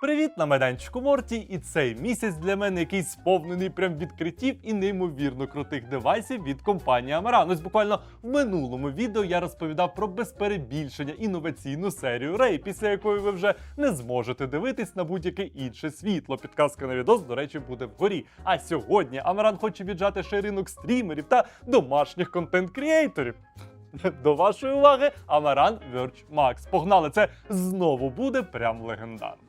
Привіт на майданчику Морті, і цей місяць для мене якийсь сповнений прям відкриттів і неймовірно крутих девайсів від компанії Amaran. Ось буквально в минулому відео я розповідав про безперебільшення інноваційну серію Ray, після якої ви вже не зможете дивитись на будь-яке інше світло. Підказка на відос, до речі, буде вгорі. А сьогодні Amaran хоче віджати ще ринок стрімерів та домашніх контент-кріейторів. До вашої уваги, Amaran Verge Max. Погнали, це знову буде прям легендарно.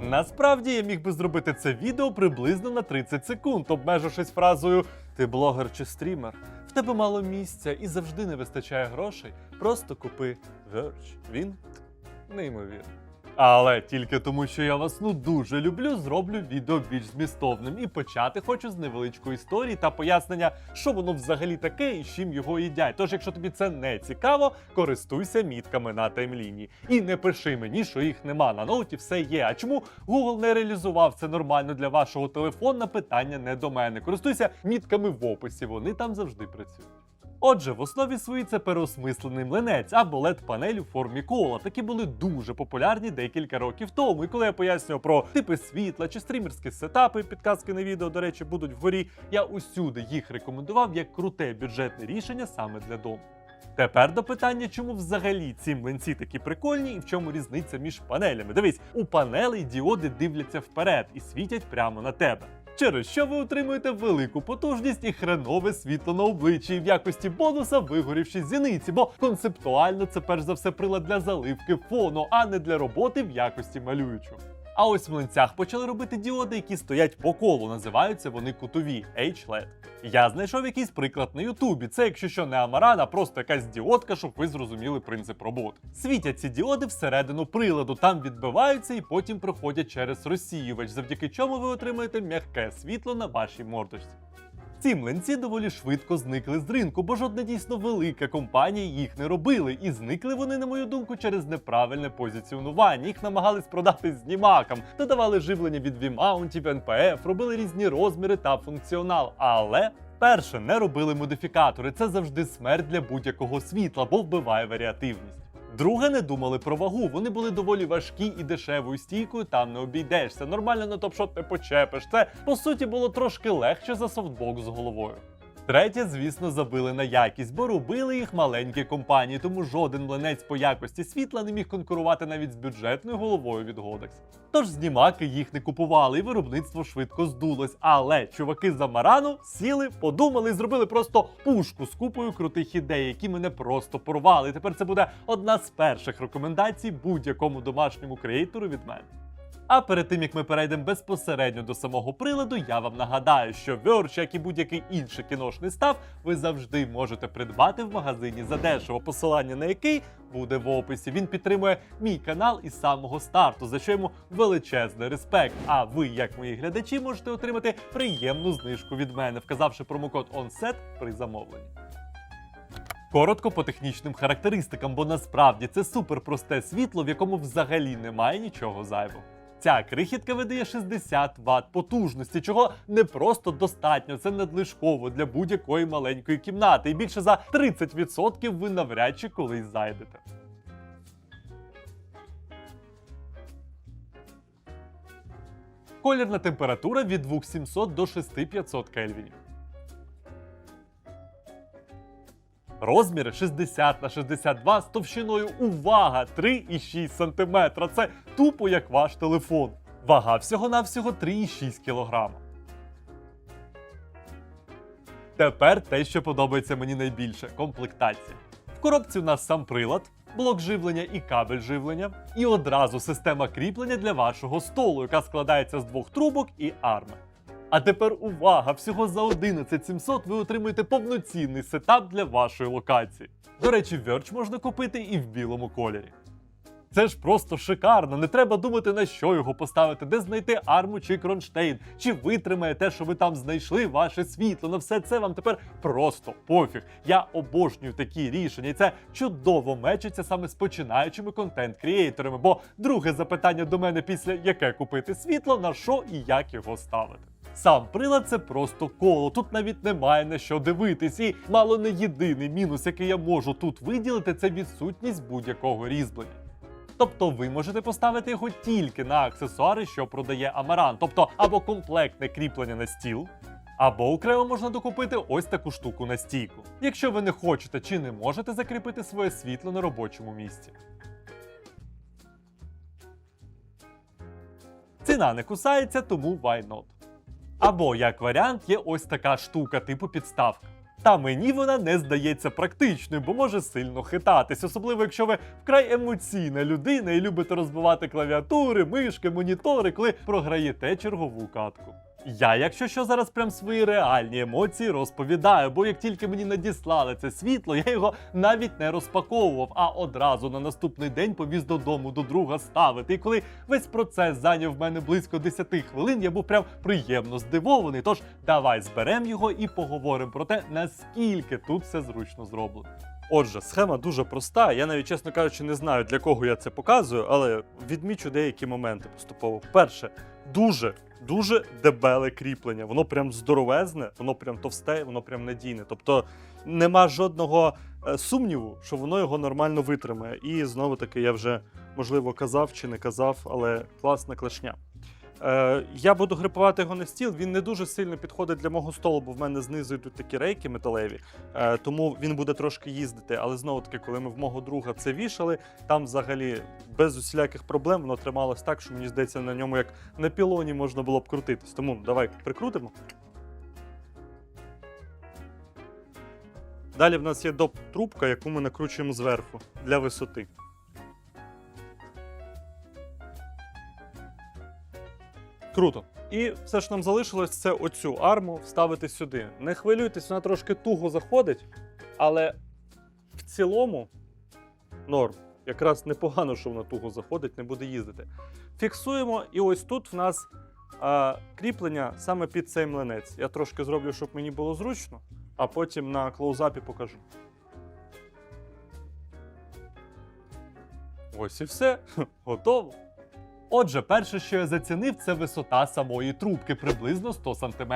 Насправді я міг би зробити це відео приблизно на 30 секунд, обмежившись фразою Ти блогер чи стрімер? В тебе мало місця і завжди не вистачає грошей. Просто купи Verge. Він неймовірний. Але тільки тому, що я вас ну дуже люблю, зроблю відео більш змістовним і почати хочу з невеличкої історії та пояснення, що воно взагалі таке і чим його їдять. Тож, якщо тобі це не цікаво, користуйся мітками на таймлінії. І не пиши мені, що їх нема на ноуті, все є. А чому Google не реалізував це нормально для вашого телефона? Питання не до мене. Користуйся мітками в описі, вони там завжди працюють. Отже, в основі своїй це переосмислений млинець або led панель у формі кола. Такі були дуже популярні декілька років тому. І коли я пояснював про типи світла чи стрімерські сетапи, підказки на відео, до речі, будуть вгорі. Я усюди їх рекомендував як круте бюджетне рішення саме для дому. Тепер до питання, чому взагалі ці млинці такі прикольні і в чому різниця між панелями. Дивись, у панелей діоди дивляться вперед і світять прямо на тебе. Через що ви отримуєте велику потужність і хренове світло на обличчі, в якості бонуса вигорівші зіниці, бо концептуально це перш за все прилад для заливки фону, а не для роботи в якості малюючого. А ось в млинцях почали робити діоди, які стоять по колу. Називаються вони кутові H-LED. Я знайшов якийсь приклад на Ютубі. Це, якщо що, не Амаран, а просто якась діодка, щоб ви зрозуміли принцип роботи. Світять ці діоди всередину приладу, там відбиваються і потім проходять через розсіювач, завдяки чому ви отримаєте м'яке світло на вашій мордочці. Ці млинці доволі швидко зникли з ринку, бо жодна дійсно велика компанія їх не робили. І зникли вони, на мою думку, через неправильне позиціонування. Їх намагались продати знімакам, додавали живлення від V-маунтів, NPF, робили різні розміри та функціонал. Але перше не робили модифікатори. Це завжди смерть для будь-якого світла, бо вбиває варіативність. Друге, не думали про вагу. Вони були доволі важкі і дешевою стійкою там не обійдешся. Нормально на топшот не почепиш. Це по суті було трошки легше за софтбокс з головою. Третє, звісно, забили на якість, бо робили їх маленькі компанії, тому жоден млинець по якості світла не міг конкурувати навіть з бюджетною головою від Godex. Тож знімаки їх не купували, і виробництво швидко здулось. Але чуваки з Амарану сіли, подумали і зробили просто пушку з купою крутих ідей, які мене просто порвали. Тепер це буде одна з перших рекомендацій будь-якому домашньому креатору від мене. А перед тим як ми перейдемо безпосередньо до самого приладу, я вам нагадаю, що Verge, як і будь-який інший кіношний став, ви завжди можете придбати в магазині задешево, посилання на який буде в описі. Він підтримує мій канал із самого старту, за що йому величезний респект. А ви, як мої глядачі, можете отримати приємну знижку від мене, вказавши промокод ONSET при замовленні. Коротко по технічним характеристикам, бо насправді це суперпросте світло, в якому взагалі немає нічого зайвого. Ця крихітка видає 60 Вт потужності, чого не просто достатньо, це надлишково для будь-якої маленької кімнати. І більше за 30% ви навряд чи колись зайдете. Колірна температура від 2700 до 6500 кельвінів. Розміри 60 на 62 з товщиною увага 3,6 см. Це тупо як ваш телефон. Вага всього-навсього 3,6 кг. Тепер те, що подобається мені найбільше комплектація. В коробці у нас сам прилад, блок живлення і кабель живлення, і одразу система кріплення для вашого столу, яка складається з двох трубок і арми. А тепер увага! Всього за 11700 ви отримуєте повноцінний сетап для вашої локації. До речі, Verge можна купити і в білому кольорі. Це ж просто шикарно. Не треба думати, на що його поставити, де знайти арму чи кронштейн, чи витримає те, що ви там знайшли, ваше світло. На все це вам тепер просто пофіг. Я обожнюю такі рішення, і це чудово мечиться саме з починаючими контент-крієйторами. Бо друге запитання до мене після яке купити світло, на що і як його ставити. Сам прилад це просто коло. Тут навіть немає на що дивитись. І мало не єдиний мінус, який я можу тут виділити, це відсутність будь-якого різьблення. Тобто ви можете поставити його тільки на аксесуари, що продає Амаран, тобто або комплектне кріплення на стіл, або окремо можна докупити ось таку штуку на стійку, якщо ви не хочете чи не можете закріпити своє світло на робочому місці. Ціна не кусається, тому why not. Або як варіант є ось така штука, типу підставка. Та мені вона не здається практичною, бо може сильно хитатись, особливо якщо ви вкрай емоційна людина і любите розбивати клавіатури, мишки, монітори, коли програєте чергову катку. Я, якщо що, зараз прям свої реальні емоції розповідаю, бо як тільки мені надіслали це світло, я його навіть не розпаковував, а одразу на наступний день повіз додому до друга ставити. І коли весь процес зайняв в мене близько 10 хвилин, я був прям приємно здивований. Тож давай зберемо його і поговоримо про те, наскільки тут все зручно зроблено. Отже, схема дуже проста. Я навіть, чесно кажучи, не знаю для кого я це показую, але відмічу деякі моменти поступово. Перше, дуже. Дуже дебеле кріплення, воно прям здоровезне, воно прям товсте, воно прям надійне. Тобто нема жодного е, сумніву, що воно його нормально витримає. І знову таки я вже можливо казав чи не казав, але класна клешня. Е, я буду грипувати його на стіл. Він не дуже сильно підходить для мого столу, бо в мене знизу йдуть такі рейки металеві, е, тому він буде трошки їздити. Але знову таки, коли ми в мого друга це вішали, там взагалі без усіляких проблем воно трималось так, що мені здається, на ньому як на пілоні можна було б крутитись. Тому давай прикрутимо. Далі в нас є доп-трубка, яку ми накручуємо зверху для висоти. Круто. І все ж нам залишилось це оцю арму вставити сюди. Не хвилюйтесь, вона трошки туго заходить, але в цілому норм. Якраз непогано, що вона туго заходить, не буде їздити. Фіксуємо, і ось тут в нас а, кріплення саме під цей млинець. Я трошки зроблю, щоб мені було зручно, а потім на клоузапі покажу. Ось і все. Готово. Отже, перше, що я зацінив, це висота самої трубки приблизно 100 см.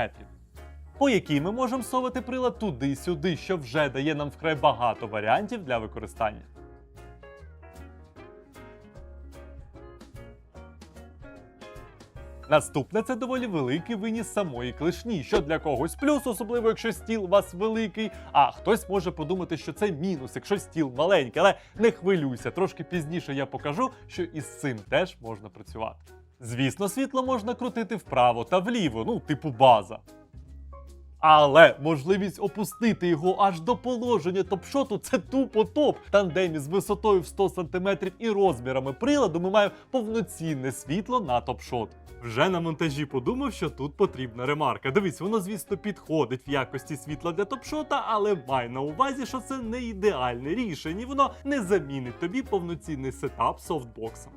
По якій ми можемо совати прилад туди-сюди, що вже дає нам вкрай багато варіантів для використання. Наступне це доволі великий виніс самої клешні, що для когось плюс, особливо якщо стіл у вас великий, а хтось може подумати, що це мінус, якщо стіл маленький, але не хвилюйся, трошки пізніше я покажу, що із цим теж можна працювати. Звісно, світло можна крутити вправо та вліво, ну, типу база. Але можливість опустити його аж до положення топшоту це тупо топ. Тандемі з висотою в 100 см і розмірами приладу ми маємо повноцінне світло на топшот. Вже на монтажі подумав, що тут потрібна ремарка. Дивись, воно, звісно, підходить в якості світла для топшота, але май на увазі, що це не ідеальне рішення, воно не замінить тобі повноцінний сетап софтбоксами.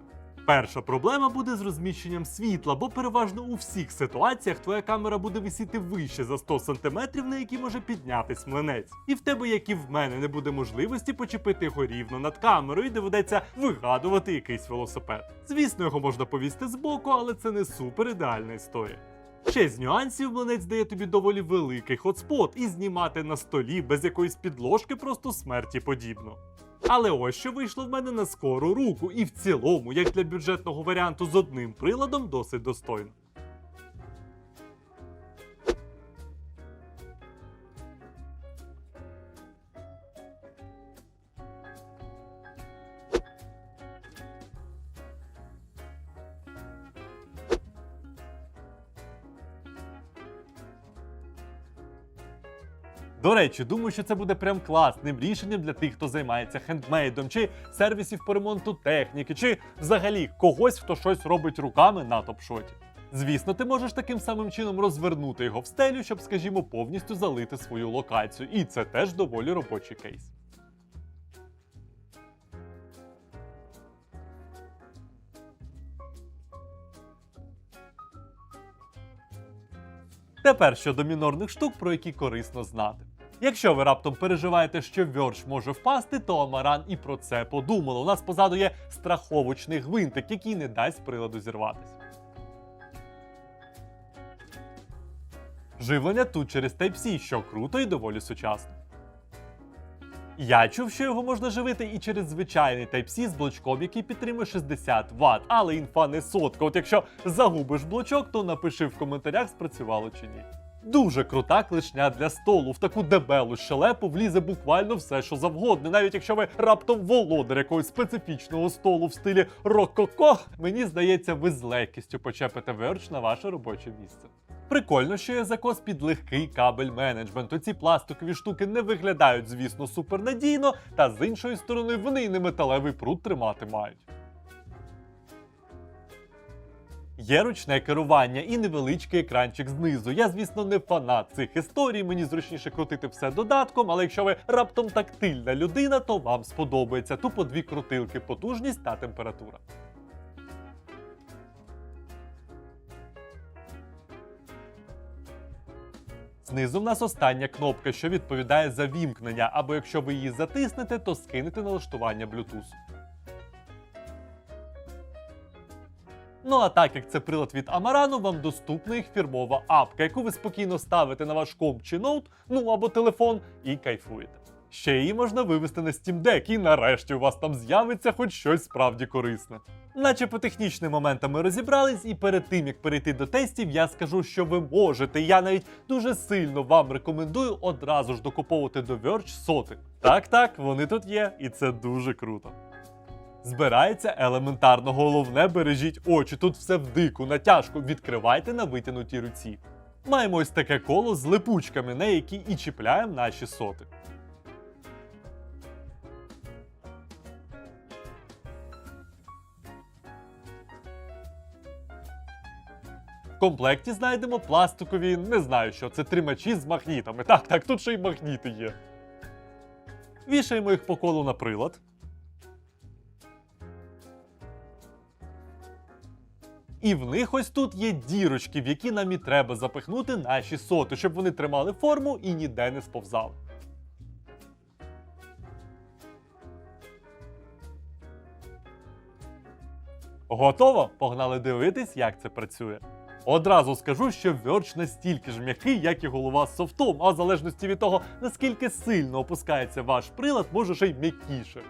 Перша проблема буде з розміщенням світла, бо переважно у всіх ситуаціях твоя камера буде висіти вище за 100 см, на які може піднятись млинець. І в тебе, як і в мене, не буде можливості почепити його рівно над камерою, і доведеться вигадувати якийсь велосипед. Звісно, його можна повісти збоку, але це не супер ідеальна історія. Ще з нюансів млинець дає тобі доволі великий хотспот, і знімати на столі без якоїсь підложки просто смерті подібно. Але ось що вийшло в мене на скору руку, і в цілому, як для бюджетного варіанту з одним приладом, досить достойно. До речі, думаю, що це буде прям класним рішенням для тих, хто займається хендмейдом, чи сервісів по ремонту техніки, чи взагалі когось, хто щось робить руками на топшоті. Звісно, ти можеш таким самим чином розвернути його в стелю, щоб, скажімо, повністю залити свою локацію, і це теж доволі робочий кейс. Тепер щодо мінорних штук, про які корисно знати. Якщо ви раптом переживаєте, що Верш може впасти, то Амаран і про це подумало. У нас позаду є страховочний гвинтик, який не дасть приладу зірватися. Живлення тут через Type-C, що круто і доволі сучасно. Я чув, що його можна живити і через звичайний Type-C з блочком, який підтримує 60 Вт, але інфа не сотка. От якщо загубиш блочок, то напиши в коментарях, спрацювало чи ні. Дуже крута клешня для столу. В таку дебелу щелепу влізе буквально все, що завгодно. Навіть якщо ви раптом володар якогось специфічного столу в стилі рококо, мені здається, ви з легкістю почепите верч на ваше робоче місце. Прикольно, що є закос під легкий кабель менеджменту. Ці пластикові штуки не виглядають, звісно, супернадійно, та з іншої сторони вони й не металевий прут тримати мають. Є ручне керування і невеличкий екранчик знизу. Я, звісно, не фанат цих історій, мені зручніше крутити все додатком, але якщо ви раптом тактильна людина, то вам сподобається тупо дві крутилки, потужність та температура. Знизу в нас остання кнопка, що відповідає за вімкнення, або якщо ви її затиснете, то скинете налаштування Bluetooth. Ну а так як це прилад від Амарану, вам доступна їх фірмова апка, яку ви спокійно ставите на ваш комп чи ноут, ну або телефон, і кайфуєте. Ще її можна вивести на Steam Deck, і нарешті у вас там з'явиться хоч щось справді корисне. Наче по технічним моментам ми розібрались, і перед тим як перейти до тестів, я скажу, що ви можете. Я навіть дуже сильно вам рекомендую одразу ж докуповувати до Verge соти. Так, так, вони тут є, і це дуже круто. Збирається елементарно, головне бережіть очі. Тут все в дику, натяжку. Відкривайте на витягнутій руці. Маємо ось таке коло з липучками, на які і чіпляємо наші соти. В комплекті знайдемо пластикові, не знаю що, це тримачі з магнітами. Так, так, тут ще й магніти є. Вішаємо їх по колу на прилад. І в них ось тут є дірочки, в які нам і треба запихнути наші соти, щоб вони тримали форму і ніде не сповзали. Готово? Погнали дивитись, як це працює. Одразу скажу, що Verge настільки ж м'який, як і голова з софтом, а в залежності від того, наскільки сильно опускається ваш прилад, може ще й м'якіше.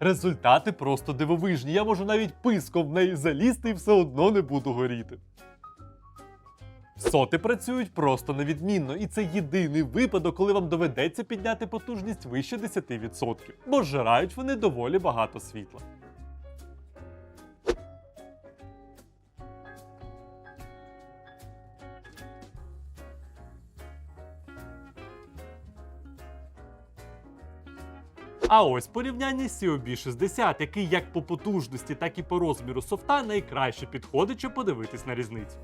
Результати просто дивовижні. Я можу навіть писком в неї залізти і все одно не буду горіти. Соти працюють просто невідмінно, і це єдиний випадок, коли вам доведеться підняти потужність вище 10%, бо зжирають вони доволі багато світла. А ось порівняння з COB 60, який як по потужності, так і по розміру софта найкраще підходить, щоб подивитись на різницю.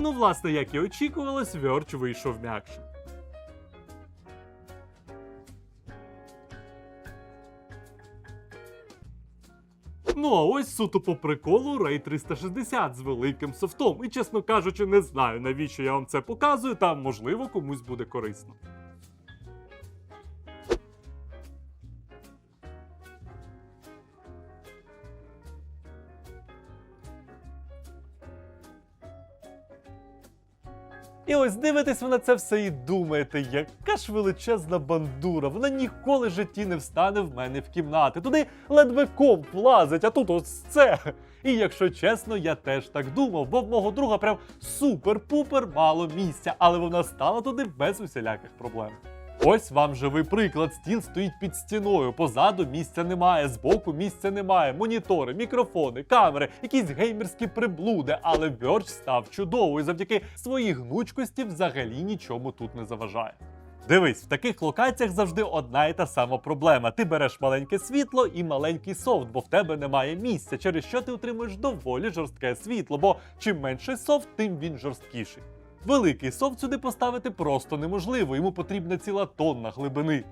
Ну, власне, як і очікувалось, Verge вийшов м'якшим. Ну а ось суто по приколу Ray 360 з великим софтом. І чесно кажучи, не знаю, навіщо я вам це показую, та можливо комусь буде корисно. І ось дивитесь ви на це все і думаєте, яка ж величезна бандура, вона ніколи в житті не встане в мене в кімнати. Туди ледве комп влазить, а тут ось це. І якщо чесно, я теж так думав, бо в мого друга прям супер-пупер мало місця, але вона стала туди без усіляких проблем. Ось вам живий приклад. Стіл стоїть під стіною. Позаду місця немає, збоку місця немає. Монітори, мікрофони, камери, якісь геймерські приблуди. Але Verge став чудовою. Завдяки своїй гнучкості взагалі нічому тут не заважає. Дивись, в таких локаціях завжди одна і та сама проблема. Ти береш маленьке світло і маленький софт, бо в тебе немає місця, через що ти отримуєш доволі жорстке світло, бо чим менший софт, тим він жорсткіший. Великий софт сюди поставити просто неможливо, йому потрібна ціла тонна глибини.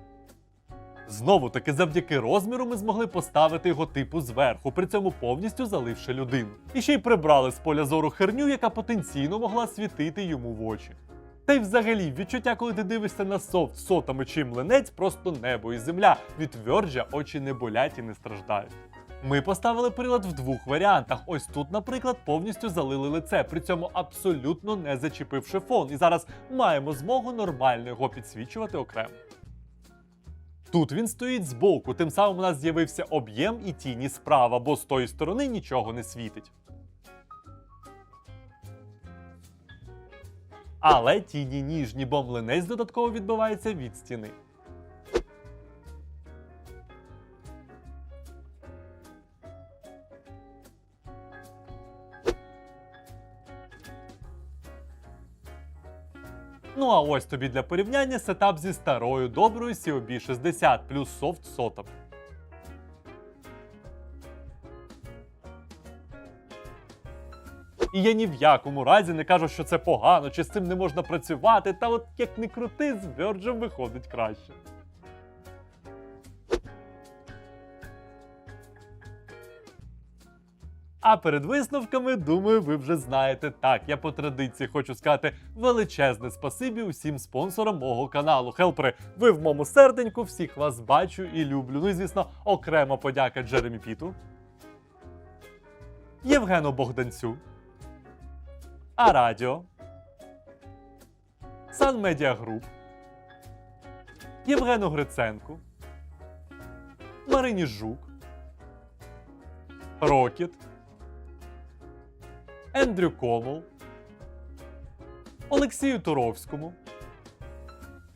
Знову таки, завдяки розміру ми змогли поставити його типу зверху, при цьому повністю заливши людину. І ще й прибрали з поля зору херню, яка потенційно могла світити йому в очі. Та й взагалі відчуття, коли ти дивишся на софт сотами чи млинець, просто небо і земля. Від очі не болять і не страждають. Ми поставили прилад в двох варіантах. Ось тут, наприклад, повністю залили лице, при цьому абсолютно не зачепивши фон. І зараз маємо змогу нормально його підсвічувати окремо. Тут він стоїть збоку, тим самим у нас з'явився об'єм і тіні справа, бо з тої сторони нічого не світить. Але тіні ніжні, бо млинець додатково відбивається від стіни. Ну а ось тобі для порівняння сетап зі старою доброю COB 60 плюс софт сотом. І я ні в якому разі не кажу, що це погано, чи з цим не можна працювати, та от як не крути, з Virgin виходить краще. А перед висновками, думаю, ви вже знаєте. Так, я по традиції хочу сказати величезне спасибі усім спонсорам мого каналу. Хелпери, ви в моєму серденьку, всіх вас бачу і люблю. Ну і звісно, окрема подяка Джеремі Піту, Євгену Богданцю, Арадіо, Сан Медіа Груп, Євгену Гриценку, Марині Жук, Рокіт, Ендрю Комол, Олексію Туровському,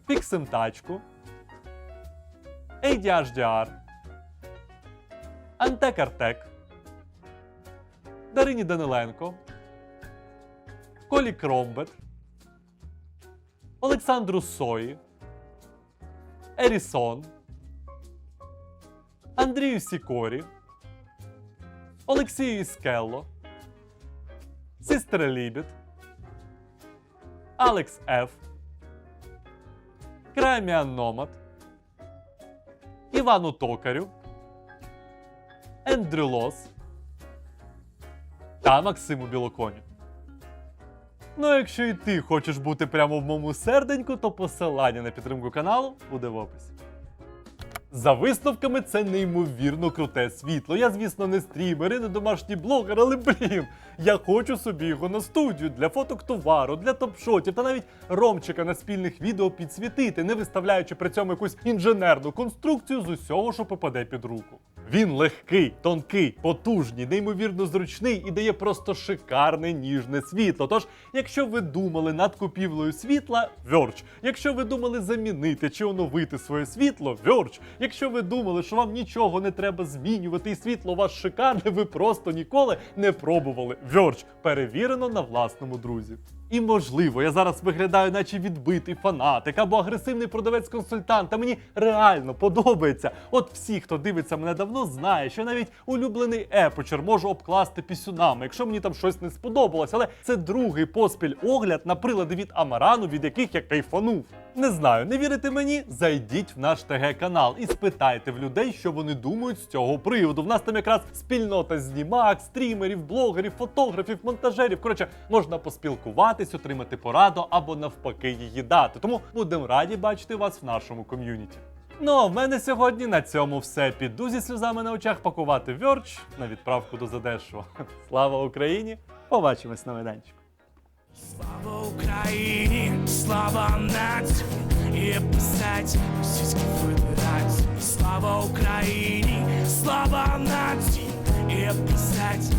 Фіксим Тачку, ADHDR, Антек Артек, Дарині Даниленко, Колі Кромбет, Олександру Сої, Ерісон, Андрію Сікорі, Олексію Іскелло, Сістер Лібіт, Алекс Ф, Краміан Номад, Івану Токарю, Ендрю Лос. Та Максиму Білоконю. Ну, якщо і ти хочеш бути прямо в моєму серденьку, то посилання на підтримку каналу буде в описі. За висновками, це неймовірно круте світло. Я, звісно, не стрімер і не домашній блогер, але блін, я хочу собі його на студію для фоток товару, для топшотів та навіть ромчика на спільних відео підсвітити, не виставляючи при цьому якусь інженерну конструкцію з усього, що попаде під руку. Він легкий, тонкий, потужний, неймовірно зручний і дає просто шикарне ніжне світло. Тож, якщо ви думали над купівлею світла, Verge. Якщо ви думали замінити чи оновити своє світло, Verge. Якщо ви думали, що вам нічого не треба змінювати, і світло у вас шикарне, ви просто ніколи не пробували. Verge. перевірено на власному друзі. І можливо, я зараз виглядаю, наче відбитий фанатик або агресивний продавець-консультант. Та мені реально подобається. От всі, хто дивиться мене давно, знає, що навіть улюблений епочер можу обкласти пісюнами, якщо мені там щось не сподобалось. Але це другий поспіль огляд на прилади від Амарану, від яких я кайфанув. Не знаю, не вірите мені? Зайдіть в наш ТГ канал і спитайте в людей, що вони думають з цього приводу. В нас там якраз спільнота знімак, стрімерів, блогерів, фотографів, монтажерів. Коротше, можна поспілкуватись, отримати пораду або навпаки її дати. Тому будемо раді бачити вас в нашому ком'юніті. Ну а в мене сьогодні на цьому все. Піду зі сльозами на очах пакувати вьорч на відправку до задешево. Слава Україні! Побачимось на майданчику. Слава Україні, слава нації, і писать Російській Федерації. Слава Україні, слава нації, і писать